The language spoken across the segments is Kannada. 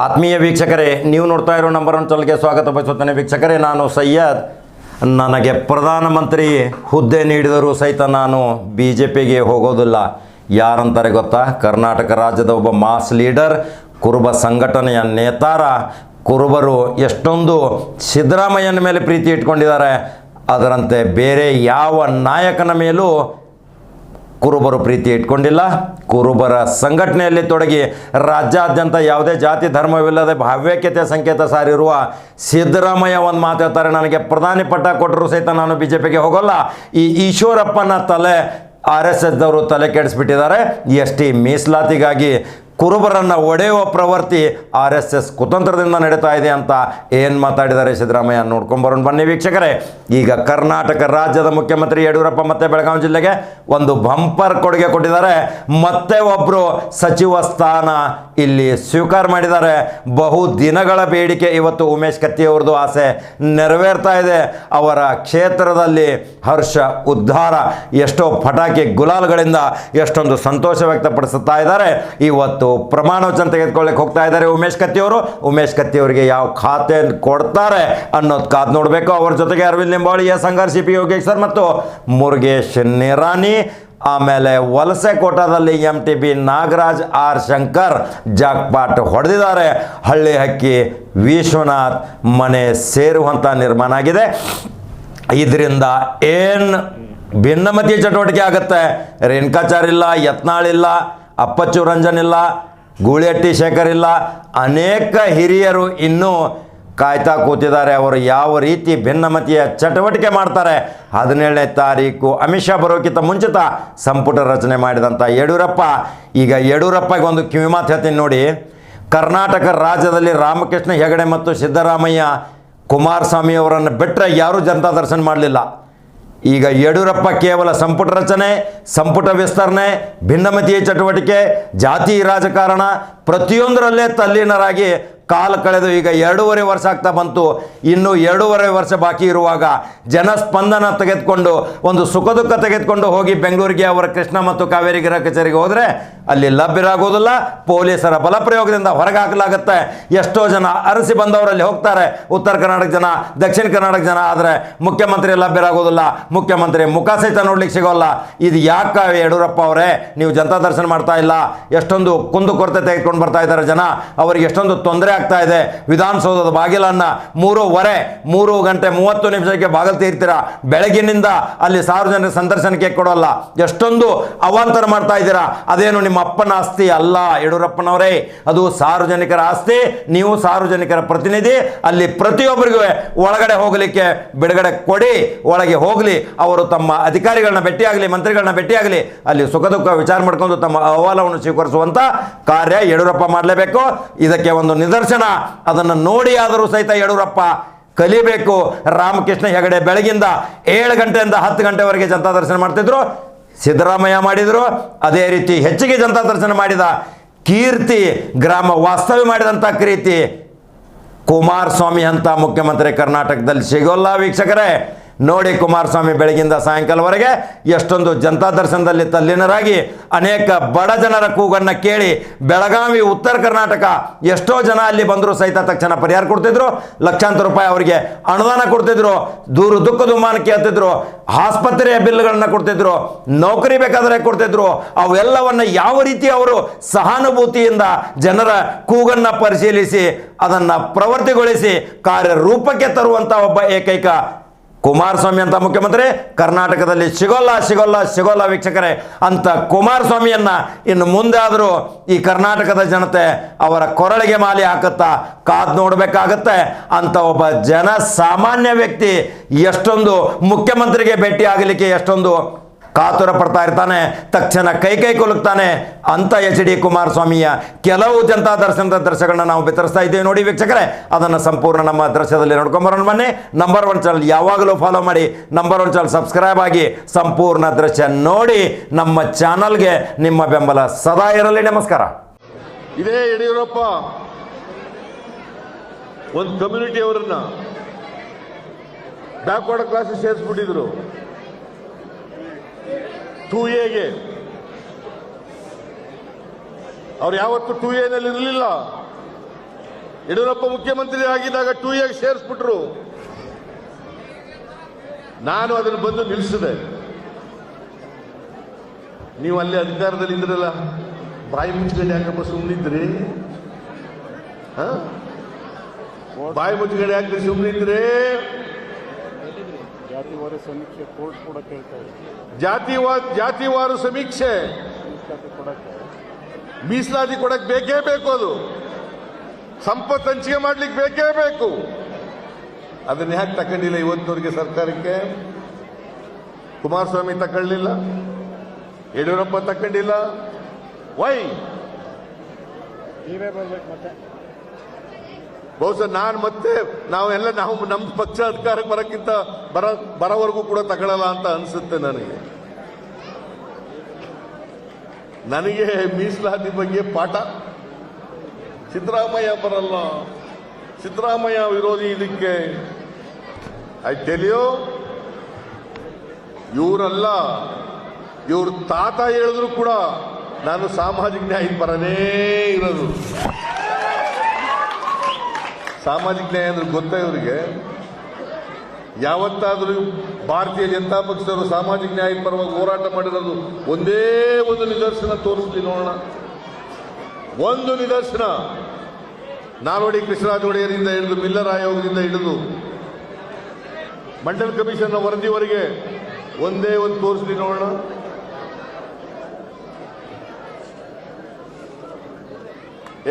ಆತ್ಮೀಯ ವೀಕ್ಷಕರೇ, ನೀವು ನೋಡ್ತಾ ಇರೋ ನಂಬರ್ ಒನ್ ಚಾನಲ್ಗೆ ಸ್ವಾಗತ ಬಯಸುತ್ತೇನೆ ವೀಕ್ಷಕರೇ, ನಾನು ಸಯ್ಯದ್ ನನಗೆ ಪ್ರಧಾನಮಂತ್ರಿ ಹುದ್ದೆ ನೀಡಿದರೂ ಸಹಿತ ನಾನು ಬಿ ಜೆ ಪಿಗೆ ಹೋಗೋದಿಲ್ಲ. ಯಾರಂತಾರೆ ಗೊತ್ತಾ? ಕರ್ನಾಟಕ ರಾಜ್ಯದ ಒಬ್ಬ ಮಾಸ್ ಲೀಡರ್ ಕುರುಬ ಸಂಘಟನೆಯ ನೇತಾರ, ಕುರುಬರು ಎಷ್ಟೊಂದು ಸಿದ್ದರಾಮಯ್ಯನ ಮೇಲೆ ಪ್ರೀತಿ ಇಟ್ಕೊಂಡಿದ್ದಾರೆ. ಅದರಂತೆ ಬೇರೆ ಯಾವ ನಾಯಕನ ಮೇಲೂ ಕುರುಬರು ಪ್ರೀತಿ ಇಟ್ಕೊಂಡಿಲ್ಲ. ಕುರುಬರ ಸಂಘಟನೆಯಲ್ಲಿ ತೊಡಗಿ ರಾಜ್ಯಾದ್ಯಂತ ಯಾವುದೇ ಜಾತಿ ಧರ್ಮವಿಲ್ಲದೆ ಭಾವ್ಯಕ್ಯತೆ ಸಂಕೇತ ಸಾರಿರುವ ಸಿದ್ದರಾಮಯ್ಯ ಒಂದು ಹೇಳ್ತಾರೆ ನನಗೆ ಪ್ರಧಾನಿ ಪಟ್ಟ ಕೊಟ್ಟರು ಸಹಿತ ನಾನು ಬಿ ಜೆ ಪಿಗೆ ಹೋಗೋಲ್ಲ. ಈ ಈಶ್ವರಪ್ಪನ ತಲೆ ಆರ್ ಎಸ್ ದವರು ತಲೆ ಕೆಡಿಸ್ಬಿಟ್ಟಿದ್ದಾರೆ. ಎಸ್ ಟಿ ಮೀಸಲಾತಿಗಾಗಿ ಕುರುಬರನ್ನು ಒಡೆಯುವ ಪ್ರವೃತ್ತಿ ಆರ್ ಎಸ್ ಎಸ್ ಕುತಂತ್ರದಿಂದ ನಡೀತಾ ಇದೆ ಅಂತ ಏನು ಮಾತಾಡಿದ್ದಾರೆ ಸಿದ್ದರಾಮಯ್ಯ ನೋಡ್ಕೊಂಬರೋಣ ಬನ್ನಿ ವೀಕ್ಷಕರೇ, ಈಗ ಕರ್ನಾಟಕ ರಾಜ್ಯದ ಮುಖ್ಯಮಂತ್ರಿ ಯಡಿಯೂರಪ್ಪ ಮತ್ತೆ ಬೆಳಗಾವಿ ಜಿಲ್ಲೆಗೆ ಒಂದು ಬಂಪರ್ ಕೊಡುಗೆ ಕೊಟ್ಟಿದ್ದಾರೆ. ಮತ್ತೆ ಒಬ್ಬರು ಸಚಿವ ಸ್ಥಾನ ಇಲ್ಲಿ ಸ್ವೀಕಾರ ಮಾಡಿದ್ದಾರೆ. ಬಹು ದಿನಗಳ ಬೇಡಿಕೆ ಇವತ್ತು ಉಮೇಶ್ ಕತ್ತಿ ಅವ್ರದ್ದು ಆಸೆ ನೆರವೇರ್ತಾ ಇದೆ. ಅವರ ಕ್ಷೇತ್ರದಲ್ಲಿ ಹರ್ಷ ಉದ್ಧಾರ, ಎಷ್ಟೋ ಪಟಾಕಿ ಗುಲಾಲ್ಗಳಿಂದ ಎಷ್ಟೊಂದು ಸಂತೋಷ ವ್ಯಕ್ತಪಡಿಸುತ್ತಾ ಇದ್ದಾರೆ. ಇವತ್ತು ಪ್ರಮಾಣ ವಚನ ತೆಗೆದುಕೊಳ್ಳಕ್ಕೆ ಹೋಗ್ತಾ ಇದ್ದಾರೆ ಉಮೇಶ್ ಕತ್ತಿಯವರು. ಉಮೇಶ್ ಕತ್ತಿ ಅವರಿಗೆ ಯಾವ ಖಾತೆ ಕೊಡ್ತಾರೆ ಅನ್ನೋದು ಕಾದು ನೋಡಬೇಕು. ಅವ್ರ ಜೊತೆಗೆ Arvind Nimbali S Hangar C P Yogesh sir ಮತ್ತು ಮುರುಗೇಶ್ ನಿರಾನಿ ಆಮೇಲೆ ವಲಸೆ ಕೋಟಾದಲ್ಲಿ M T B Nagaraj R Shankar jackpot ಹೊಡೆದಿದ್ದಾರೆ. ಹಳ್ಳಿ ಹಕ್ಕಿ ವಿಶ್ವನಾಥ್ ಮನೆ ಸೇರುವಂಥ ನಿರ್ಮಾಣ ಆಗಿದೆ. ಇದರಿಂದ ಏನು ಭಿನ್ನಮತಿ ಚಟುವಟಿಕೆ ಆಗುತ್ತೆ? ರೇಣುಕಾಚಾರ್ ಇಲ್ಲ, ಯತ್ನಾಳ್ ಇಲ್ಲ ಅಪ್ಪಚ್ಚು ರಂಜನ್ ಇಲ್ಲ, ಗೂಳಿಹಟ್ಟಿ ಶೇಖರ್ ಇಲ್ಲ. ಅನೇಕ ಹಿರಿಯರು ಇನ್ನೂ ಕಾಯ್ತಾ ಕೂತಿದ್ದಾರೆ. ಅವರು ಯಾವ ರೀತಿ ಭಿನ್ನಮತಿಯ ಚಟುವಟಿಕೆ ಮಾಡ್ತಾರೆ? ಹದಿನೇಳನೇ ತಾರೀಕು ಅಮಿತ್ ಶಾ ಬರೋಕ್ಕಿಂತ ಮುಂಚಿತ ಸಂಪುಟ ರಚನೆ ಮಾಡಿದಂಥ ಯಡಿಯೂರಪ್ಪ. ಈಗ ಯಡಿಯೂರಪ್ಪಗೆ ಒಂದು ಕಿವಿಮಾತು ಹೇಳ್ತೀನಿ ನೋಡಿ. ಕರ್ನಾಟಕ ರಾಜ್ಯದಲ್ಲಿ ರಾಮಕೃಷ್ಣ ಹೆಗಡೆ ಮತ್ತು ಸಿದ್ದರಾಮಯ್ಯ ಕುಮಾರಸ್ವಾಮಿ ಅವರನ್ನು ಬಿಟ್ಟರೆ ಯಾರೂ ಜನತಾ ದರ್ಶನ ಮಾಡಲಿಲ್ಲ. ಈಗ ಯಡಿಯೂರಪ್ಪ ಕೇವಲ ಸಂಪುಟ ರಚನೆ ಸಂಪುಟ ವಿಸ್ತರಣೆ ಭಿನ್ನಮತೀಯ ಚಟುವಟಿಕೆ ಜಾತಿ ರಾಜಕಾರಣ ಪ್ರತಿಯೊಂದರಲ್ಲೇ ತಲ್ಲೀನರಾಗಿ ಕಾಲ ಕಳೆದು ಈಗ ಎರಡೂವರೆ ವರ್ಷ ಆಗ್ತಾ ಬಂತು. ಇನ್ನು ಎರಡೂವರೆ ವರ್ಷ ಬಾಕಿ ಇರುವಾಗ ಜನಸ್ಪಂದನ ತೆಗೆದುಕೊಂಡು, ಒಂದು ಸುಖ ದುಃಖ ತೆಗೆದುಕೊಂಡು ಹೋಗಿ ಬೆಂಗಳೂರಿಗೆ ಅವರ ಕೃಷ್ಣ ಮತ್ತು ಕಾವೇರಿ ಗಿರ ಕಚೇರಿಗೆ ಹೋದರೆ ಅಲ್ಲಿ ಲಭ್ಯರಾಗೋದಿಲ್ಲ. ಪೊಲೀಸರ ಬಲಪ್ರಯೋಗದಿಂದ ಹೊರಗೆ ಹಾಕಲಾಗುತ್ತೆ ಎಷ್ಟೋ ಜನ ಅರಸಿ ಬಂದವರಲ್ಲಿ ಹೋಗ್ತಾರೆ. ಉತ್ತರ ಕರ್ನಾಟಕ ಜನ, ದಕ್ಷಿಣ ಕರ್ನಾಟಕ ಜನ, ಆದರೆ ಮುಖ್ಯಮಂತ್ರಿ ಲಭ್ಯರಾಗೋದಿಲ್ಲ. ಮುಖ್ಯಮಂತ್ರಿ ಮುಖ ಸಹಿತ ನೋಡ್ಲಿಕ್ಕೆ ಸಿಗೋಲ್ಲ. ಇದು ಯಾಕೆ ಯಡಿಯೂರಪ್ಪ ಅವರೇ? ನೀವು ಜನತಾ ದರ್ಶನ ಮಾಡ್ತಾ ಇಲ್ಲ. ಎಷ್ಟೊಂದು ಕುಂದು ಕೊರತೆ ತೆಗೆದುಕೊಂಡು ಬರ್ತಾ ಇದ್ದಾರೆ ಜನ. ಅವರಿಗೆ ಎಷ್ಟೊಂದು ತೊಂದರೆ ಆಗ್ತಾ ಇದೆ. ವಿಧಾನಸೌಧದ ಬಾಗಿಲನ್ನು ಮೂರುವರೆ, ಮೂರು ಗಂಟೆ ಮೂವತ್ತು ನಿಮಿಷಕ್ಕೆ ಬಾಗಿಲು ತೀರ್ತೀರಾ? ಬೆಳಗಿನಿಂದ ಅಲ್ಲಿ ಸಾರ್ವಜನಿಕ ಸಂದರ್ಶನಕ್ಕೆ ಕೊಡೋಲ್ಲ. ಎಷ್ಟೊಂದು ಅವಾಂತರ ಮಾಡ್ತಾ ಇದ್ದೀರಾ? ಅದೇನು ನಿಮ್ಮ ಅಪ್ಪನ ಆಸ್ತಿ ಅಲ್ಲ, ಯಡಿಯೂರಪ್ಪನವರೇ. ಅದು ಸಾರ್ವಜನಿಕರ ಆಸ್ತಿ, ನೀವು ಸಾರ್ವಜನಿಕರ ಪ್ರತಿನಿಧಿ. ಅಲ್ಲಿ ಪ್ರತಿಯೊಬ್ಬರಿಗೂ ಒಳಗಡೆ ಹೋಗಲಿಕ್ಕೆ ಬಿಡುಗಡೆ ಕೊಡಿ. ಒಳಗೆ ಹೋಗಲಿ, ಅವರು ತಮ್ಮ ಅಧಿಕಾರಿಗಳನ್ನ ಭೇಟಿಯಾಗಲಿ, ಮಂತ್ರಿಗಳನ್ನ ಭೇಟಿಯಾಗಲಿ, ಅಲ್ಲಿ ಸುಖ ದುಃಖ ವಿಚಾರ ಮಾಡ್ಕೊಂಡು ತಮ್ಮ ಅಹವಾಲವನ್ನು ಸ್ವೀಕರಿಸುವಂತ ಕಾರ್ಯ ಯಡಿಯೂರಪ್ಪ ಮಾಡಲೇಬೇಕು. ಇದಕ್ಕೆ ಒಂದು ನಿದರ್ಶನ. ಅದನ್ನು ನೋಡಿ ಆದರೂ ಸಹಿತ ಯಡಿಯೂರಪ್ಪ ಕಲಿಬೇಕು. ರಾಮಕೃಷ್ಣ ಹೆಗಡೆ ಬೆಳಗಿಂದ ಏಳು ಗಂಟೆಯಿಂದ ಹತ್ತು ಗಂಟೆವರೆಗೆ ಜನತಾ ದರ್ಶನ ಮಾಡ್ತಿದ್ರು. ಸಿದ್ದರಾಮಯ್ಯ ಮಾಡಿದರು. ಅದೇ ರೀತಿ ಹೆಚ್ಚಿಗೆ ಜನತಾ ದರ್ಶನ ಮಾಡಿದ ಕೀರ್ತಿ, ಗ್ರಾಮ ವಾಸ್ತವ್ಯ ಮಾಡಿದಂಥ ಕೀರ್ತಿ ಕುಮಾರಸ್ವಾಮಿ ಅಂತ ಮುಖ್ಯಮಂತ್ರಿ ಕರ್ನಾಟಕದಲ್ಲಿ ಸಿಗೋಲ್ಲ ವೀಕ್ಷಕರೇ. ನೋಡಿ ಕುಮಾರಸ್ವಾಮಿ ಬೆಳಗಿಂದ ಸಾಯಂಕಾಲವರೆಗೆ ಎಷ್ಟೊಂದು ಜನತಾ ದರ್ಶನದಲ್ಲಿ ತಲ್ಲೀನರಾಗಿ ಅನೇಕ ಬಡ ಜನರ ಕೂಗನ್ನು ಕೇಳಿ ಬೆಳಗಾವಿ, ಉತ್ತರ ಕರ್ನಾಟಕ ಎಷ್ಟೋ ಜನ ಅಲ್ಲಿ ಬಂದರೂ ಸಹಿತ ತಕ್ಷಣ ಪರಿಹಾರ ಕೊಡ್ತಿದ್ರು. ಲಕ್ಷಾಂತರ ರೂಪಾಯಿ ಅವರಿಗೆ ಅನುದಾನ ಕೊಡ್ತಿದ್ರು. ದೂರು ದುಃಖ ದುಮ್ಮಾನ ಕೇಳ್ತಿದ್ರು ಆಸ್ಪತ್ರೆಯ ಬಿಲ್ಗಳನ್ನು ಕೊಡ್ತಿದ್ರು. ನೌಕರಿ ಬೇಕಾದರೆ ಕೊಡ್ತಿದ್ರು. ಅವೆಲ್ಲವನ್ನು ಯಾವ ರೀತಿ ಅವರು ಸಹಾನುಭೂತಿಯಿಂದ ಜನರ ಕೂಗನ್ನು ಪರಿಶೀಲಿಸಿ, ಅದನ್ನು ಪ್ರವೃತ್ತಿಗೊಳಿಸಿ, ಕಾರ್ಯರೂಪಕ್ಕೆ ತರುವಂಥ ಒಬ್ಬ ಏಕೈಕ ಕುಮಾರಸ್ವಾಮಿ ಅಂತ ಮುಖ್ಯಮಂತ್ರಿ, ಕರ್ನಾಟಕದಲ್ಲಿ ಸಿಗೋಲ್ಲ ಸಿಗೋಲ್ಲ ಸಿಗೋಲ್ಲ ವೀಕ್ಷಕರೇ. ಅಂತ ಕುಮಾರಸ್ವಾಮಿಯನ್ನ ಇನ್ನು ಮುಂದೆ ಆದರೂ ಈ ಕರ್ನಾಟಕದ ಜನತೆ ಅವರ ಕೊರಳಿಗೆ ಮಾಲಿ ಹಾಕುತ್ತಾ ಕಾದು ನೋಡಬೇಕಾಗತ್ತೆ. ಅಂತ ಒಬ್ಬ ಜನ ಸಾಮಾನ್ಯ ವ್ಯಕ್ತಿ ಎಷ್ಟೊಂದು ಮುಖ್ಯಮಂತ್ರಿಗೆ ಭೇಟಿ ಆಗಲಿಕ್ಕೆ ಎಷ್ಟೊಂದು ಕಾತುರ ಪಡ್ತಾ ಇರ್ತಾನೆ, ತಕ್ಷಣ ಕೈ ಕೈ ಕೊಲುಕ್ತಾನೆ ಅಂತ ಎಚ್ ಡಿ ಕುಮಾರಸ್ವಾಮಿಯ ಕೆಲವು ಜನತಾ ದರ್ಶನದ ದೃಶ್ಯಗಳನ್ನ ನಾವು ಬಿತ್ತರಿಸ್ತಾ ಇದ್ದೇವೆ ನೋಡಿ ವೀಕ್ಷಕರೇ. ಅದನ್ನು ಸಂಪೂರ್ಣ ನಮ್ಮ ದೃಶ್ಯದಲ್ಲಿ ನೋಡ್ಕೊಂಬರೋಣ. ಬನ್ನಿ ನಂಬರ್ ಒನ್ ಚಾನಲ್ ಯಾವಾಗಲೂ ಫಾಲೋ ಮಾಡಿ ನಂಬರ್ ಒನ್ ಚಾನಲ್ ಸಬ್ಸ್ಕ್ರೈಬ್ ಆಗಿ ಸಂಪೂರ್ಣ ದೃಶ್ಯ ನೋಡಿ ನಮ್ಮ ಚಾನಲ್ಗೆ ನಿಮ್ಮ ಬೆಂಬಲ ಸದಾ ಇರಲಿ. ನಮಸ್ಕಾರ. ಇದೇ ಯಡಿಯೂರಪ್ಪ, ಒಂದು ಕಮ್ಯುನಿಟಿ ಅವರನ್ನ ಬ್ಯಾಕ್ವರ್ಡ್ ಕ್ಲಾಸ್ ಸೇರಿಸ್ಬಿಟ್ಟಿದ್ರು. ಟೂ ಎಗೆ. ಅವ್ರು ಯಾವತ್ತು ಟೂ ಎನಲ್ಲಿ ಇರಲಿಲ್ಲ. ಯಡಿಯೂರಪ್ಪ ಮುಖ್ಯಮಂತ್ರಿ ಆಗಿದ್ದಾಗ ಟೂ ಎಗೆ ಸೇರಿಸ್ಬಿಟ್ರು. ನಾನು ಅದನ್ನು ಬಂದು ನಿಲ್ಲಿಸಿದೆ. ನೀವು ಅಲ್ಲಿ ಅಧಿಕಾರದಲ್ಲಿ ಇದ್ರಲ್ಲ, ಬಾಯಿ ಮುಚ್ಚುಗಡೆ ಯಾಕಪ್ಪ ಸುಮ್ಮನಿದ್ರಿ? ಬಾಯಿ ಮುಚ್ಚುಗಡೆ ಯಾಕೆ ಸುಮ್ಮನಿದ್ರಿ ಜಾತಿವಾರ ಸಮೀಕ್ಷೆ ಕೋರ್ಟ್ ಕೂಡ ಕೇಳ್ತಾ ಜಾತಿವಾದ ಜಾತಿವಾರ ಸಮೀಕ್ಷೆ. ಮೀಸಲಾತಿ ಕೊಡಕ್ಕೆ. ಮೀಸಲಾತಿ ಬೇಕೇ ಬೇಕು ಅದು. ಸಂಪತ್ತು ಹಂಚಿಕೆ ಮಾಡ್ಲಿಕ್ಕೆ ಬೇಕೇ ಬೇಕು. ಅದನ್ನ ಯಾಕೆ ತಗೊಂಡಿಲ್ಲ ಇವತ್ತವರೆಗೆ ಸರ್ಕಾರಕ್ಕೆ? ಕುಮಾರಸ್ವಾಮಿ ತಕೊಳ್ಳಿಲ್ಲ. ಯಡಿಯೂರಪ್ಪ ತಗೊಂಡಿಲ್ಲ ವೈ? ನೀವೇ ಬರ್ಬೇಕು ಮತ್ತೆ. ಬಹುಶಃ ನಾನು ಮತ್ತೆ ನಾವೆಲ್ಲ ನಾವು ನಮ್ಮ ಪಕ್ಷ ಅಧಿಕಾರಕ್ಕೆ ಬರೋಕ್ಕಿಂತ ಬರ, ಬರೋವರೆಗೂ ಕೂಡ ತಗೊಳ್ಳಲ್ಲ ಅಂತ ಅನಿಸುತ್ತೆ ನನಗೆ. ನನಗೆ ಮೀಸಲಾತಿ ಬಗ್ಗೆ ಪಾಠ. ಸಿದ್ದರಾಮಯ್ಯ ಬರಲ್ಲ ಸಿದ್ದರಾಮಯ್ಯ ವಿರೋಧಿ ಇದಕ್ಕೆ ಐ ಟೆಲಿಯೋ ಇವರಲ್ಲ, ಇವ್ರ ತಾತ ಹೇಳಿದ್ರು ಕೂಡ ನಾನು ಸಾಮಾಜಿಕ ನ್ಯಾಯಕ್ಕೆ ಬರನೇ ಇರೋದು. ಸಾಮಾಜಿಕ ನ್ಯಾಯ ಅಂದ್ರೆ ಗೊತ್ತಾ ಇವರಿಗೆ. ಯಾವತ್ತಾದರೂ ಭಾರತೀಯ ಜನತಾ ಪಕ್ಷದವರು ಸಾಮಾಜಿಕ ನ್ಯಾಯ ಪರವಾಗಿ ಹೋರಾಟ ಮಾಡಿರೋದು ಒಂದೇ ಒಂದು ನಿದರ್ಶನ ತೋರಿಸ್ಲಿ ನೋಡೋಣ. ಒಂದು ನಿದರ್ಶನ. ನಾಲ್ವಡಿ ಕೃಷ್ಣರಾಜ ಒಡೆಯರಿಂದ ಹಿಡಿದು ಮಿಲ್ಲರ್ ಆಯೋಗದಿಂದ ಹಿಡಿದು ಮಂಡಲ್ ಕಮಿಷನ್ ವರದಿವರೆಗೆ ಒಂದೇ ಒಂದು ತೋರಿಸ್ಲಿ ನೋಡೋಣ.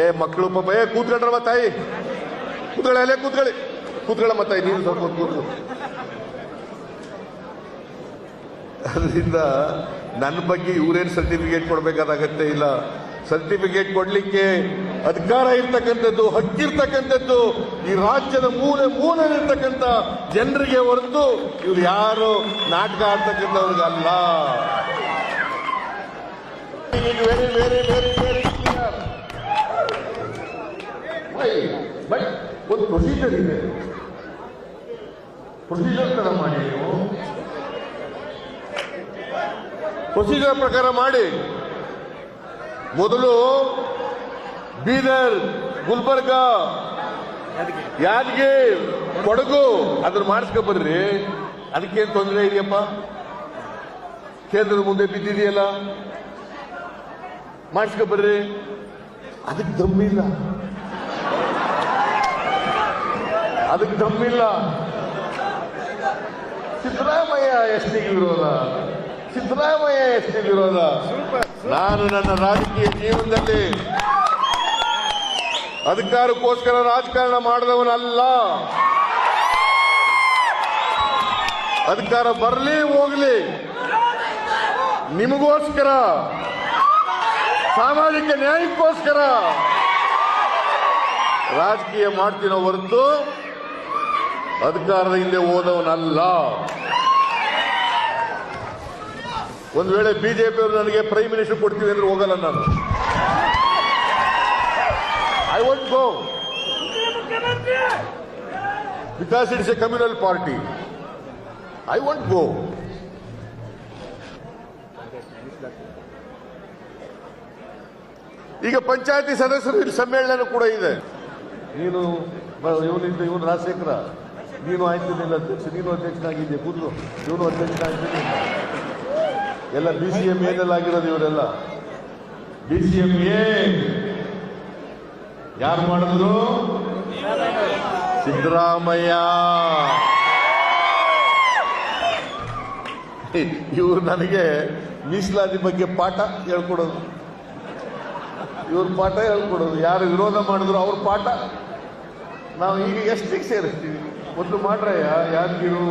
ಏ ಮಕ್ಕಳು ಪಾಪ, ಏ ಕೂತ್ಕೊಂಡ್ರವ ತಾಯಿ. ಕೂತ್ಕೊಳ್ಳಿ ಅಲ್ಲೇ ಕೂತ್ಕೊಳ್ಳಿ. ಕೂತ್ಕೊಳ್ಳಮ್ಮ ಮತ್ತೆ ನೀನು ಸ್ವಲ್ಪ ಕೂತ್ಕೊಳ್ಳಿ ಕೂತ್ಕೊ. ಅದರಿಂದ ನನ್ನ ಬಗ್ಗೆ ಇವರೇನು ಸರ್ಟಿಫಿಕೇಟ್ ಕೊಡಬೇಕಾದ ಅಗತ್ಯ ಇಲ್ಲ? ಸರ್ಟಿಫಿಕೇಟ್ ಕೊಡಲಿಕ್ಕೆ ಅಧಿಕಾರ ಇರ್ತಕ್ಕಂಥದ್ದು ಹಕ್ಕಿರ್ತಕ್ಕಂಥದ್ದು ಈ ರಾಜ್ಯದ ಮೂಲೆ ಮೂಲೆಯಲ್ಲಿರ್ತಕ್ಕಂಥ ಜನರಿಗೆ ಹೊರತು ಇವ್ರು ಯಾರು? ನಾಟಕ ಆಡ್ತಕ್ಕಂಥವ್ರಿಗಲ್ಲ very very very very but ಒಂದು ಪ್ರೊಸೀಜರ್ ಇದೆ. ಪ್ರೊಸೀಜರ್ ತರ ಮಾಡಿ ನೀವು. ಪ್ರೊಸೀಜರ್ ಪ್ರಕಾರ ಮಾಡಿ. ಮೊದಲು ಬೀದರ್, ಗುಲ್ಬರ್ಗ, ಯಾದಗಿರಿ, ಕೊಡಗು ಅದನ್ನ ಮಾಡಿಸ್ಕೊ ಬರ್ರಿ ಅದಕ್ಕೇನು ತೊಂದರೆ ಇದೆಯಪ್ಪ? ಕೇಂದ್ರದ ಮುಂದೆ ಬಿದ್ದಿದೆಯಲ್ಲ? ಮಾಡಿಸ್ಕೊ ಬರ್ರಿ ಅದಕ್ಕೆ ದಮ್ಮಿಲ್ಲ. ಅದಕ್ಕೆ ದಮ್ಮಿಲ್ಲ. ಸಿದ್ದರಾಮಯ್ಯ ಎಷ್ಟಿಗೆ ವಿರೋಧ. ಸಿದ್ದರಾಮಯ್ಯ ಎಷ್ಟಿಗೆ ವಿರೋಧ. ನಾನು ನನ್ನ ರಾಜಕೀಯ ಜೀವನದಲ್ಲಿ ಅಧಿಕಾರಕ್ಕೋಸ್ಕರ ರಾಜಕಾರಣ ಮಾಡಿದವನಲ್ಲ. ಅಧಿಕಾರ ಬರಲಿ, ಹೋಗ್ಲಿ. ನಿಮಗೋಸ್ಕರ, ಸಾಮಾಜಿಕ ನ್ಯಾಯಕ್ಕೋಸ್ಕರ ರಾಜಕೀಯ ಮಾಡ್ತಿರೋ ಹೊರತು ಅಧಿಕಾರದ ಹಿಂದೆ ಹೋದವನಲ್ಲ. ಒಂದು ವೇಳೆ ಬಿಜೆಪಿ ಅವರು ನನಗೆ ಪ್ರೈಮ್ ಮಿನಿಸ್ಟರ್ ಕೊಡ್ತೀವಿ ಅಂದ್ರೆ ಹೋಗಲ್ಲ ನಾನು. I want go because it's a communal party I want go ಈಗ ಪಂಚಾಯತಿ ಸದಸ್ಯರು ಸಮ್ಮೇಳನ ಕೂಡ ಇದೆ. ನೀನು ಇವನಿಂದ ಇವನು ರಾಜಶೇಖರ. ನೀನು ಆಯ್ತಿದ್ದಿಲ್ಲ ಅಧ್ಯಕ್ಷ, ನೀನು ಅಧ್ಯಕ್ಷನಾಗಿದ್ದೆ ಕೂದಲು ಇವನು ಅಧ್ಯಕ್ಷನಾಗಿದ್ದೀನಿ ಎಲ್ಲ ಬಿ ಸಿ ಎಂ ಏನೆಲ್ಲ ಆಗಿರೋದು ಇವರೆಲ್ಲ. ಬಿ ಸಿ ಎಂ ಎ ಯಾರು ಮಾಡಿದ್ರು? ಸಿದ್ದರಾಮಯ್ಯ. ಇವ್ರು ನನಗೆ ಮೀಸಲಾತಿ ಬಗ್ಗೆ ಪಾಠ ಹೇಳ್ಕೊಡೋದು. ಇವ್ರ ಪಾಠ ಹೇಳ್ಕೊಡೋದು. ಯಾರು ವಿರೋಧ ಮಾಡಿದ್ರು ಅವ್ರ ಪಾಠ. ನಾವು ಈಗ ಎಷ್ಟಿಗೆ ಸೇರಿಸ್ತೀವಿ ಮೊದಲು ಮಾಡ್ರಯ್ಯ ಯಾದಗಿರು,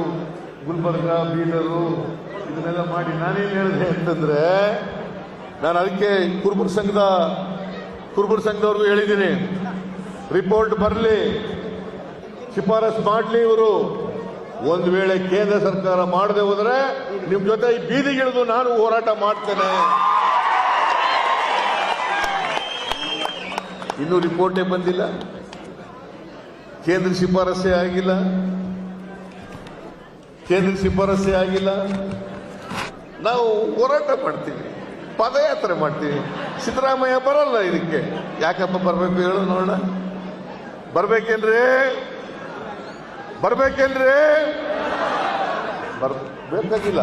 ಗುಲ್ಬರ್ಗ, ಬೀದರು, ಇದನ್ನೆಲ್ಲ ಮಾಡಿ ನಾನೇನು ಹೇಳಿದೆ ಅಂತಂದ್ರೆ, ನಾನು ಅದಕ್ಕೆ ಕುರುಬರ ಸಂಘದ, ಕುರುಬರ ಸಂಘದವ್ರಿಗೂ ಹೇಳಿದ್ದೀನಿ. ರಿಪೋರ್ಟ್ ಬರಲಿ. ಶಿಫಾರಸ್ ಮಾಡಲಿ ಇವರು. ಒಂದು ವೇಳೆ ಕೇಂದ್ರ ಸರ್ಕಾರ ಮಾಡದೆ ಹೋದರೆ ನಿಮ್ಮ ಜೊತೆ ಈ ಬೀದಿಗಿಳಿದು ನಾನು ಹೋರಾಟ ಮಾಡ್ತೇನೆ. ಇನ್ನೂ ರಿಪೋರ್ಟೇ ಬಂದಿಲ್ಲ. ಕೇಂದ್ರ ಶಿಫಾರಸೆ ಆಗಿಲ್ಲ. ಕೇಂದ್ರ ಶಿಫಾರಸೆ ಆಗಿಲ್ಲ. ನಾವು ಹೋರಾಟ ಮಾಡ್ತೀವಿ ಪದಯಾತ್ರೆ ಮಾಡ್ತೀವಿ. ಸಿದ್ದರಾಮಯ್ಯ ಬರಲ್ಲ ಇದಕ್ಕೆ. ಯಾಕಪ್ಪ ಬರಬೇಕು ಹೇಳು ನೋಡೋಣ. ಬರ್ಬೇಕೇನ್ರಿ ಬರ್ಬೇಕೇನ್ರಿ ಬರ್ ಬೇಕಾಗಿಲ್ಲ.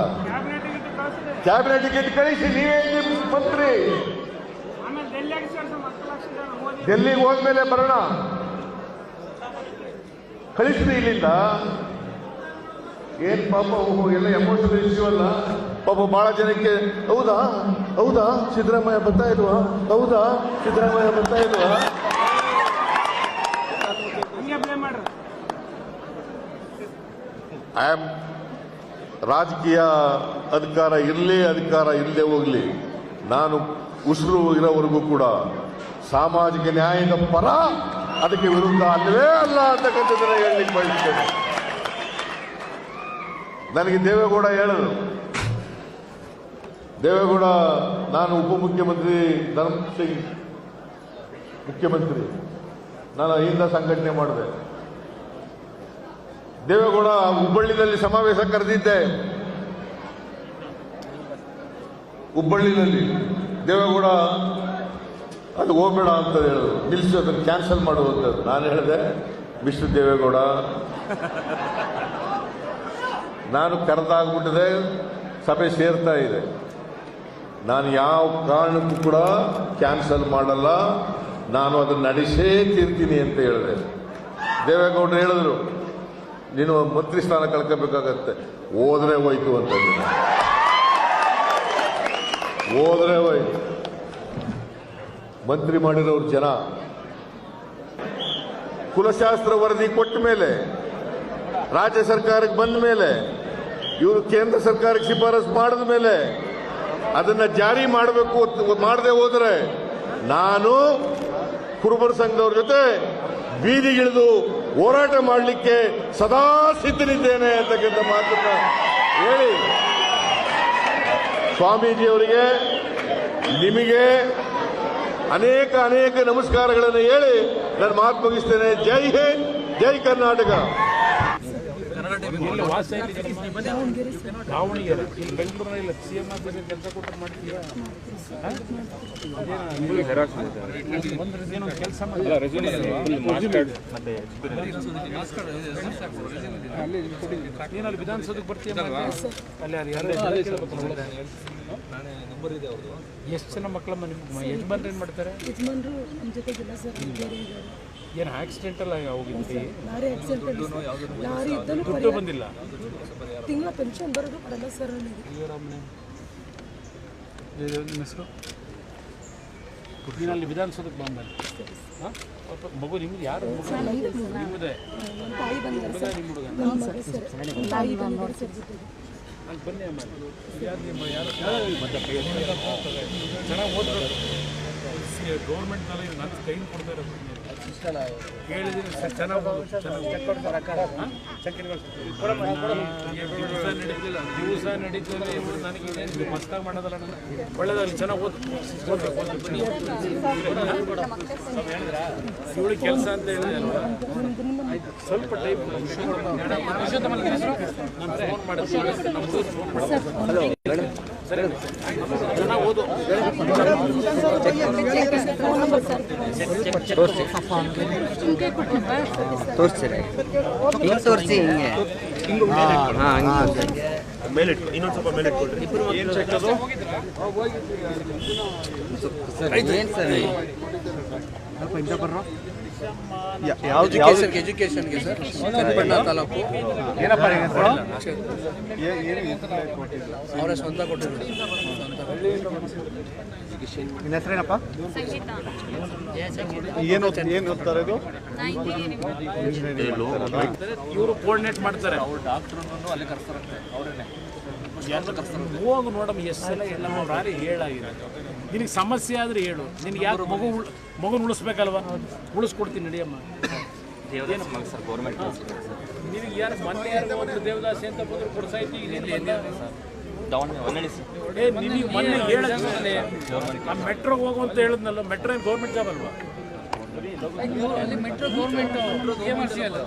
ಕ್ಯಾಬಿನೆಟ್ ಟಿಕೆಟ್ ಕಳಿಸಿ ನೀವೇ ಮಂತ್ರಿ ಡೆಲ್ಲಿಗೆ ಹೋದ್ಮೇಲೆ ಬರೋಣ. ಕಳಿಸ್ರಿ ಇಲ್ಲಿಂದ. ಏನ್ ಪಾಪ ಎಲ್ಲ ಎಮೋಷನಲ್ ಇಶ್ಯೂ ಅಲ್ಲ. ಪಾಪ ಬಹಳ ಜನಕ್ಕೆ ಹೌದಾ? ಹೌದಾ? ಸಿದ್ದರಾಮಯ್ಯ ಬರ್ತಾ ಇಲ್ವಾ? ಹೌದಾ? ಸಿದ್ದರಾಮಯ್ಯ ಬರ್ತಾ ಇಲ್ವಾ? ಐ ಆಮ್ ರಾಜಕೀಯ ಅಧಿಕಾರ ಇರಲಿ ಅಧಿಕಾರ ಇಲ್ಲದೆ ಹೋಗಲಿ. ನಾನು ಉಸಿರು ಇರೋವರೆಗೂ ಕೂಡ ಸಾಮಾಜಿಕ ನ್ಯಾಯದ ಪರ ಅದಕ್ಕೆ ವಿರುದ್ಧ ಅಲ್ಲವೇ ಅಲ್ಲ ಅಂತಕ್ಕಂಥದ್ದನ್ನ ಹೇಳಲಿಕ್ಕೆ ಬಯಸ್ತೇನೆ ನನಗೆ ದೇವೇಗೌಡ ಹೇಳಿದರು ದೇವೇಗೌಡ, ನಾನು ಉಪಮುಖ್ಯಮಂತ್ರಿ ಧರ್ಮ ಸಿಂಗ್ ಮುಖ್ಯಮಂತ್ರಿ. ನಾನು ಅಹಿಂದ ಸಂಘಟನೆ ಮಾಡಿದೆ. ದೇವೇಗೌಡ ಹುಬ್ಬಳ್ಳಿನಲ್ಲಿ ಸಮಾವೇಶ ಕರೆದಿದ್ದೆ. ಹುಬ್ಬಳ್ಳಿನಲ್ಲಿ ದೇವೇಗೌಡ ಅದು ಹೋಗ್ಬೇಡ ಅಂತ ಹೇಳಿದ್ರು. ನಿಲ್ಸಿ, ಅದನ್ನು ಕ್ಯಾನ್ಸಲ್ ಮಾಡುವಂಥದ್ದು ನಾನು ಹೇಳಿದೆ ವಿಷ್ಣು ದೇವೇಗೌಡ, ನಾನು ಕರೆದಾಗ್ಬಿಟ್ಟಿದೆ, ಸಭೆ ಸೇರ್ತಾ ಇದೆ. ನಾನು ಯಾವ ಕಾರಣಕ್ಕೂ ಕೂಡ ಕ್ಯಾನ್ಸಲ್ ಮಾಡಲ್ಲ. ನಾನು ಅದನ್ನು ನಡೆಸೇ ತೀರ್ತೀನಿ ಅಂತ ಹೇಳಿದೆ. ದೇವೇಗೌಡರು ಹೇಳಿದ್ರು, ನೀನು ಮಂತ್ರಿ ಸ್ಥಾನ ಕಳ್ಕೋಬೇಕಾಗತ್ತೆ. ಹೋದ್ರೆ ಹೋಯ್ತು ಅಂತ. ಹೋದ್ರೆ ಹೋಯ್ತು. ಮಂತ್ರಿ ಮಾಡಿರೋರು ಜನ. ಕುಲಶಾಸ್ತ್ರ ವರದಿ ಕೊಟ್ಟ ಮೇಲೆ, ರಾಜ್ಯ ಸರ್ಕಾರಕ್ಕೆ ಬಂದ ಮೇಲೆ, ಇವರು ಕೇಂದ್ರ ಸರ್ಕಾರಕ್ಕೆ ಶಿಫಾರಸು ಮಾಡಿದ ಮೇಲೆ ಅದನ್ನ ಜಾರಿ ಮಾಡಬೇಕು ಮಾಡದೆ ಹೋದರೆ ನಾನು ಕುರುಬರ ಸಂಘದವ್ರ ಜೊತೆ ಬೀದಿಗಿಳಿದು ಹೋರಾಟ ಮಾಡಲಿಕ್ಕೆ ಸದಾ ಸಿದ್ಧನಿದ್ದೇನೆ ಅಂತಕ್ಕಂಥ ಮಾತನ್ನ ಹೇಳಿ. ಸ್ವಾಮೀಜಿಯವರಿಗೆ ನಿಮಗೆ ಅನೇಕ ಅನೇಕ ನಮಸ್ಕಾರಗಳನ್ನು ಹೇಳಿ ನಾನು ಮಾತು ಮುಗಿಸ್ತೇನೆ. ಜೈ ಹಿಂದ್ ಜೈ ಕರ್ನಾಟಕ. ಇಲ್ಲಿ. ವಾಸ? ದಾವಣಗೆರೆ ಇಲ್ಲಿ ಬೆಂಗಳೂರಿನಲ್ಲಿ ಸಿ ಎಂ ಆಫೀಸಲ್ಲಿ ಕೆಲಸ ಕೊಟ್ಟರೆ ಮಾಡ್ತೀಯಾ? ಏನೊಂದು ಕೆಲಸ ವಿಧಾನಸೌಧಕ್ಕೆ ಬರ್ತೀಯ ಅಲ್ಲಿ ಅಲ್ಲಿ ಯಾರು ಎಷ್ಟು ಜನ ಮಕ್ಕಳಮ್ಮ ನಿಮ್ಮ ಯಜಮಾನ್ರು ಏನು ಮಾಡ್ತಾರೆ? ಯಜಮಾನ್ರು ನಮ್ಮ ಜೊತೆಗಿಲ್ಲ ಸರ್ ಬೇರೆ ಇದ್ದಾರೆ. ಏನು ಆಕ್ಸಿಡೆಂಟ್ ಅಲ್ಲ ಹೋಗಿದ್ವಿ ಲಾರಿ ಆಕ್ಸಿಡೆಂಟ್ ಲಾರಿ ಇದ್ದನು ದುಡ್ಡು ಬಂದಿಲ್ಲ. ತಿಂಗಳ ಪೆನ್ಷನ್ ಬರೋದು ಬರಲ್ಲ ಸರ್ ನಿಮ್ಮ ಹೆಸರು ಕುಟ್ಟಿನಲ್ಲಿ ಅಲ್ಲಿ ವಿಧಾನಸೌಧಕ್ಕೆ ಬಂದ ಹಾಂ? ಮಗು ನಿಮ್ದು ಯಾರು? ನಿಮ್ಮದೇ ನಮ್ಮ ತಾಯಿ ಬಂದಿದ್ದಾರೆ ಸರ್. ನಮ್ಮ ನಮ್ಮ ತಾಯಿ ಬಂದಿದ್ದಾರೆ ಸರ್ ಅಲ್ಲಿ ಬನ್ನಿ ಅಮ್ಮ. ಯಾರು ನಿಮ್ಮ ಯಾರು? ಚೆನ್ನಾಗಿ ಓದ್ರೆ ಗೌರ್ಮೆಂಟ್ನಲ್ಲಿ ನನ್ನ ಕೈಲಿ ಕೊಡ್ತಾ ಇರೋದು. ಹೇಳಿದ್ದೀನಿ ಚೆನ್ನಾಗಿ ನಡೀತಿಲ್ಲ ದಿವಸ ನಡೀತಿಲ್ಲ ನನಗೆ ಮಸ್ತಾಗಿ ಮಾಡೋದಲ್ಲ ಚೆನ್ನಾಗಿ ಕೆಲಸ ಅಂತ ಸ್ವಲ್ಪ ಟೈಪ್ ಫೋನ್ ಮಾಡಿದ್ದೆ ನಮ್ಮದು ತೋರಿಸಿ ಚೆನ್ನಾಗಿ ಓದು ತೋರಿಸ್ತೀರಿ ಹಿಂಗೆ ತೋರಿಸಿ. ಹಿಂಗೆ ಹಾಂ ಹಂಗೆ ಏನು ಸರ್? ಎಜುಕೇಶನ್ ಎಜುಕೇಶನ್ಗೆ ಸರ್ ಚನ್ನಪಟ್ಟಣ ತಾಲೂಕು. ಅವರೇ ಸ್ವಂತ ಕೊಟ್ಟಿದ್ರು ನಿನ್ನ ಹೆಸರೇನಪ್ಪ? ಏನು ಏನು ಓದ್ತಾರೆ ಇದು? ಇವರು ಕೋರ್ಡಿನೇಟ್ ಮಾಡ್ತಾರೆ. ಹೋಗು ನೋಡಮ್ಮ ಎಷ್ಟು ಸಲ ಎಲ್ಲ ರಾರಿ ಹೇಳಾಗಿದೆ. ನಿನಗೆ ಸಮಸ್ಯೆ ಆದರೆ ಹೇಳು. ನಿನಗೆ ಯಾರು ಮಗು ಉಳ್- ಮಗುನ ಉಳಿಸ್ಬೇಕಲ್ವ? ಉಳಿಸ್ಕೊಡ್ತೀನಿ ನಡಿಯಮ್ಮ. ನಿನಗೆ ಯಾರು ಮೊನ್ನೆ ಯಾರು ಒಂದು ದೇವದಾಸಿ ಅಂತ ಬಂದ್ರು ಏ ನಿನಗೆ ಮೊನ್ನೆ ಹೇಳಿದ್ಮೇಲೆ ನಮ್ಮ ಮೆಟ್ರೋಗೆ ಹೋಗು ಅಂತ ಹೇಳಿದ್ನಲ್ಲ ಮೆಟ್ರೋ ಏನು ಗೌರ್ಮೆಂಟ್ ಜಾಬ್ ಅಲ್ವಾ? ಅಲ್ಲಿ ಮೆಟ್ರೋ ಗೌರ್ಮೆಂಟ್ ಅಲ್ಲ.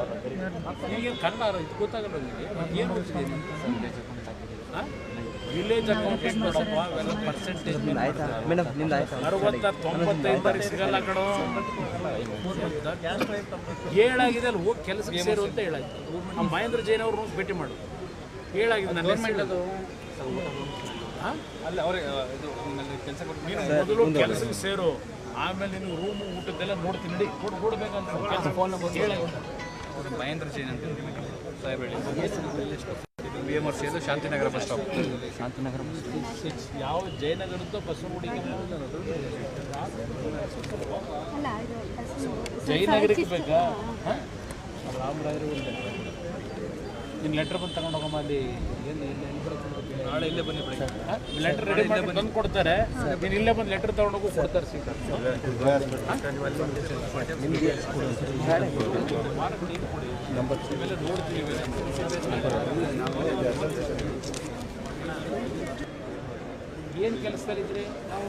ಈಗೇನು ಕನ್ನಡ ಗೊತ್ತಾಗಲ್ಲ ಏನು ವಿಲೇಜ್ ಅಕೌಂಟ್ ನೋಡಪ್ಪ ಅವೆಲ್ಲ ಪರ್ಸೆಂಟೇಜ್ ಆಯ್ತಾ? ಮೇಡಮ್ ನಿಮ್ದು ಆಯ್ತಾ? ಅರವತ್ತ ತೊಂಬತ್ತೈದರಿಗೆ ಸಿಗಲ್ಲ ಕಣೋ. ಏಳಾಗಿದೆ ಅಲ್ಲಿ ಹೋಗಿ ಕೆಲಸಕ್ಕೆ ಸೇರು ಅಂತ ಹೇಳಾಯ್ತು ಆ ಮಹೇಂದ್ರ ಜೈನ್ ಅವ್ರು ಭೇಟಿ ಮಾಡು. ಏಳಾಗಿದೆ ನನ್ನ ಹೆಸರು ಕೆಲಸ ನೀನು ಮೊದಲು ಕೆಲಸಕ್ಕೆ ಸೇರು. ಆಮೇಲೆ ನೀನು ರೂಮು ಊಟದ್ದೆಲ್ಲ ನೋಡ್ತೀನಿ ನಡಿ. ಕೊಡ್ ಕೊಡ್ಬೇಕಂತ. ಕೆಲಸ ಫೋನ್ ನಂಬರ್ ಮಹೇಂದ್ರ ಜೈನ್ ಅಂತ ಸಾಹೇಬ್ ಹೇಳಿ. ಬಿ ಎಂ ಆರ್ ಸಿ ಅದು ಶಾಂತಿನಗರ ಬಸ್ ಸ್ಟಾಪ್. ಶಾಂತಿನಗರ ಯಾವ ಜಯನಗರದ್ದು ಇದು ಜಯನಗರಕ್ಕೆ ಬೇಕಾ? ಹಾಂ? ರಾಮರಾಯರು ಒಂದೇ. ನಿನ್ನ ಲೆಟ್ರ್ ಬಂದು ತಗೊಂಡು ಹೋಗಮ್ಮ ಅಲ್ಲಿ. ಏನು ಏನು ಎಲ್ಲಿ ಬರುತ್ತೆ? ನಾಳೆ ಇಲ್ಲೇ ಬನ್ನಿ ಬೆಳಿಗ್ಗೆ ಲೆಟರ್ ರೆಡಿ ಮಾಡಿ ಬಂದು ಕೊಡ್ತಾರೆ ನೀನು ಇಲ್ಲೇ ಬಂದು ಲೆಟರ್ ತಗೊಂಡೋಗು ಕೊಡ್ತಾರೆ ಸೀಟರ್ ಏನು ಕೆಲಸದಲ್ಲಿದ್ರಿ ನಾವು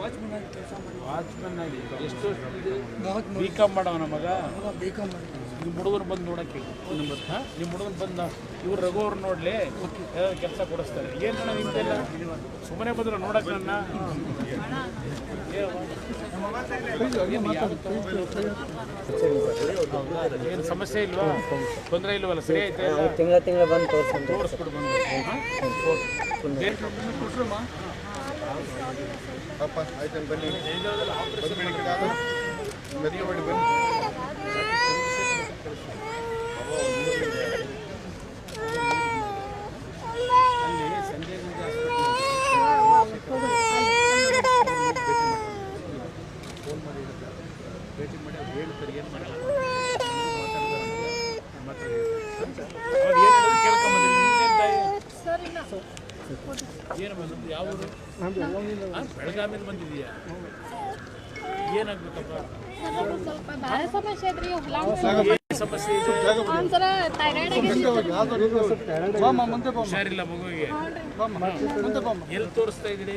ವಾಚ್ಮನ್ ಆಗಿ ಎಷ್ಟು ಬಿ ಕಾಮ್ ಮಾಡಿ ಮಗ? ನಿಮ್ಮ ಹುಡುಗರು ಬಂದು ನೋಡಕ್ಕೆ ಹಾಂ? ನಿಮ್ಮ ಹುಡುಗರು ಬಂದು ಇವ್ರು ರಘು ಅವ್ರು ನೋಡಲಿ ಕೆಲಸ ಕೊಡಿಸ್ತಾರೆ. ಏನು ಕಣ ನಿಮ್ದೆಲ್ಲ? ಸುಮ್ಮನೆ ಬಂದ್ರೆ ನೋಡಕ್ಕೆ ನನ್ನ. ಏನು ಸಮಸ್ಯೆ ಇಲ್ವಾ? ತೊಂದರೆ ಇಲ್ವಲ್ಲ? ಸರಿ ಐತೆ ತಿಂಗಳ ತಿಂಗಳ ಬಂದು ತೋರಿಸ್ಕೊಂಡು ತೋರಿಸ್ಬಿಟ್ಟು ಬಂದು. ಅಪ್ಪ ಆಯ್ತು ಬನ್ನಿ. ಬನ್ನಿ ಅಲ್ಲಿ ಸಂಜಯ್ ಗಾಂಧಿ ಫೋನ್ ಮಾಡಿ ಹೇಳ್ತಾರೆ. ಭೇಟಿ ಮಾಡಿ ಅವ್ರು ಹೇಳ್ತಾರೆ ಏನು ಮಾಡಲ್ಲ ಏನು ಬಂದದ್ದು ಯಾವ ಬೆಳಗಾವಿಯಲ್ಲಿ ಬಂದಿದೆಯಾ ಏನಾಗ್ಬೇಕಪ್ಪ ಸಮಸ್ಯೆ ಒಂದ್ಸಲ ಥೈರಾಯ್ಡ್ ಹುಷಾರಿಲ್ಲ ಮಗುವಿಗೆ. ಎಲ್ಲಿ ತೋರಿಸ್ತಾ ಇದ್ದೀರಿ?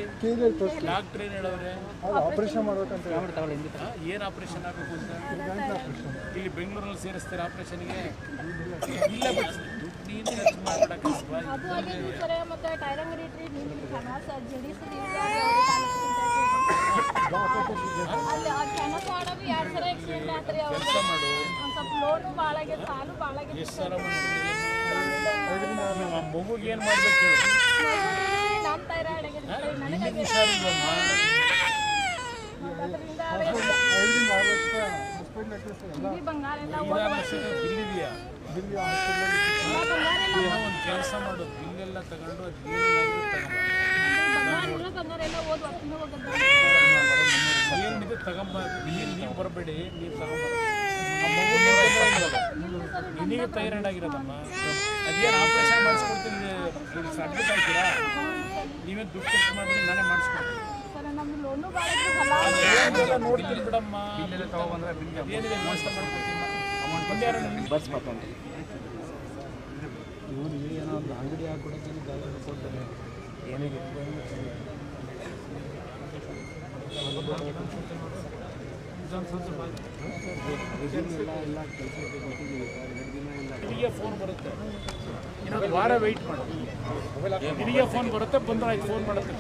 ಡಾಕ್ಟ್ರ್ ಏನು ಹೇಳವ್ರೆ? ಆಪರೇಷನ್ ಮಾಡ್ಬೇಕಂತ ಏನು ಏನ್ ಆಪರೇಷನ್ ಆಗಬೇಕು ಅಂತ? ಇಲ್ಲಿ ಬೆಂಗಳೂರಲ್ಲಿ ಸೇರಿಸ್ತಾರೆ ಆಪರೇಷನ್ಗೆ ಇಲ್ಲ ನೀನು ಖರ್ಚು ಮಾಡ್ಬಿಡಕ್ಕೆ. ಮತ್ತೆ ಅಲ್ಲಿ ಆ ಕನಸ ಆಡೋದು ಎರಡು ಸಲ ಆಕ್ಸಿಡೆಂಟ್ ಆತ್ರಿ ಅವ್ರು? ಮಗುಗೆ ಏನು ಮಾಡ್ಬೇಕು ಒಂದು ಕೆಲಸ ಮಾಡು ಬಿಲ್ಲೆಲ್ಲ ತಗೊಂಡು ಅದು ಏನಿದೆ ತಗೊಂಬ. ನೀನು ನೀವು ಬರಬೇಡಿ. ನೀವು ತಗೊಂಬ. ನಿನಗೆ ಥೈರಾಯ್ಡ್ ಆಗಿರೋದಮ್ಮ. ಅದೇನು ಆಪರೇಷನ್ ಮಾಡಿಸ್ಕೊಡ್ತೀನಿ. ಆಗ್ತೀರಾ ನೀವೇ ದುಡ್ಡು ಖರ್ಚು ಮಾಡಿ ನಾನೇ ಮಾಡಿಸ್ಕೊಡ್ತೀನಿ. ನೋಡ್ತೀನಿ ಬಿಡಮ್ಮ. ಏನಿದೆ ಅಮೌಂಟ್ ಬಸ್ ಇವ್ರು ಏನೋ ಒಂದು ಅಂಗಡಿ ಹಾಕೊಡೋಕೆ ಕೊಡ್ತಾರೆ ಏನಿದೆ? ನಿನಗೆ ಫೋನ್ ಬರುತ್ತೆ. ಇನ್ನೊಂದು ವಾರ ವೆಯ್ಟ್ ಮಾಡಿ. ನಿನಗೆ ಫೋನ್ ಬರುತ್ತೆ ಬಂದ್ರೆ ಫೋನ್ ಮಾಡುತ್ತೆ.